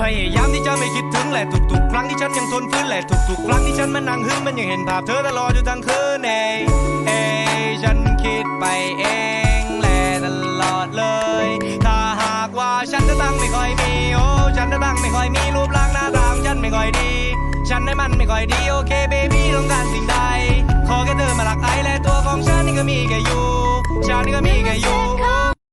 พยายามที่จะไม่คิดถึงแหละทุกๆครั้งที่ฉันยังทนฟื้นแหละทุกๆครั้งที่ฉันมานั่งหึงมันยังเห็นภาพเธอตลอดอยู่ทั้งคืนเองเอฉันคิดไปเองแหละตลอดเลย ถ้าหากว่าฉันจะตั้งไม่ค่อยมีโอ้ฉันจะตั้งไม่ค่อยมีรูปร่างหน้าตาของฉันไม่ค่อยดี ฉันให้มันไม่ค่อยดีโอเคเบบี้ต้องการสิ่งใดขอแค่เธอมาหลักไอและตัวของฉันนี่ก็มีแค่อยู่ฉันนี่ก็มีแค่อยู่